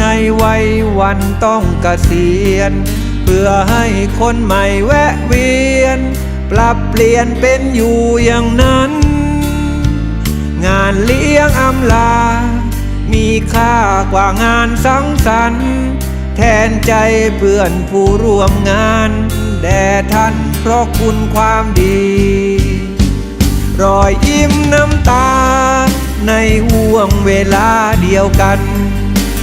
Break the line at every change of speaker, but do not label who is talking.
ในวัยวันต้องเกษียณ เพื่อให้คนใหม่แวะเวียน ปรับเปลี่ยนเป็นอยู่อย่างนั้น งานเลี้ยงอำลา มีค่ากว่างานสังสรรค์ แทนใจเพื่อนผู้ร่วมงานแด่ท่านเพราะคุณความดี รอยยิ้มน้ำตา ในห่วงเวลาเดียวกัน